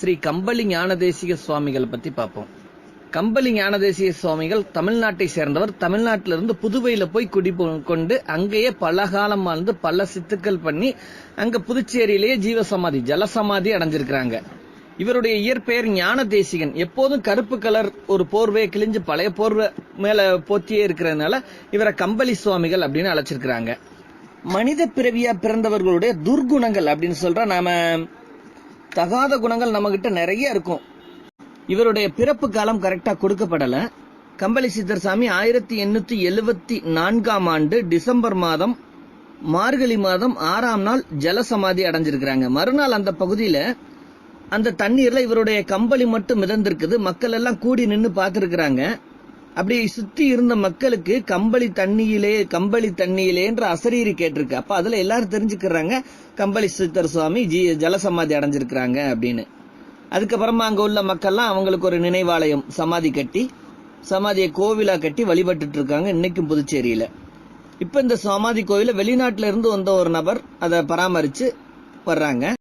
ஸ்ரீ கம்பளி ஞானதேசிக சுவாமிகள் பத்தி பார்ப்போம் கம்பளி ஞானதேசிக சுவாமிகள் தமிழ்நாட்டை சேர்ந்தவர். தமிழ்நாட்டிலிருந்து புதுவையில போய் குடி கொண்டு அங்கேயே பல காலம் வாழ்ந்து பல சித்துக்கள் பண்ணி அங்க புதுச்சேரியிலேயே ஜீவசமாதி ஜலசமாதி அடைஞ்சிருக்கிறாங்க. இவருடைய இயற்பெயர் ஞான தேசிகன் எப்போதும் கருப்பு கலர் ஒரு போர்வையை கிழிஞ்சு பழைய போர்வை மேல போத்தியே இருக்கிறதுனால இவரை கம்பளி சுவாமிகள் அப்படின்னு அழைச்சிருக்கிறாங்க. மனித பிறவியா பிறந்தவர்களுடைய துர்குணங்கள் அப்படின்னு சொல்ற நாம தகாத குணங்கள் நம்மகிட்ட நிறைய இருக்கும். இவருடைய பிறப்பு காலம் கரெக்டா கொடுக்கப்படல. கம்பளி சித்தர் சாமி ஆயிரத்தி எண்ணூத்தி எழுபத்தி நான்காம் ஆண்டு டிசம்பர் மாதம் மார்கழி மாதம் ஆறாம் நாள் ஜலசமாதி அடைஞ்சிருக்கிறாங்க. மறுநாள் அந்த பகுதியில அந்த தண்ணீர்ல இவருடைய கம்பளி மட்டும் மிதந்திருக்குது. மக்கள் எல்லாம் கூடி நின்று பார்த்துருக்குறாங்க. அப்படி சுத்தி இருந்த மக்களுக்கு கம்பளி தண்ணியிலே கம்பளி தண்ணியிலேன்ற அசரீரி கேட்டிருக்கு. அப்ப அதுல எல்லாரும் தெரிஞ்சுக்கிறாங்க கம்பளி சித்தர் சுவாமி ஜி ஜலசமாதி அடைஞ்சிருக்கிறாங்க அப்படின்னு. அதுக்கப்புறமா அங்க உள்ள மக்கள்லாம் அவங்களுக்கு ஒரு நினைவாலயம் சமாதி கட்டி சமாதியை கோவிலா கட்டி வழிபட்டுட்டு இருக்காங்க இன்னைக்கும் புதுச்சேரியில. இப்ப இந்த சமாதி கோவில வெளிநாட்டுல இருந்து வந்த ஒரு நபர் அதை பராமரிச்சு வர்றாங்க.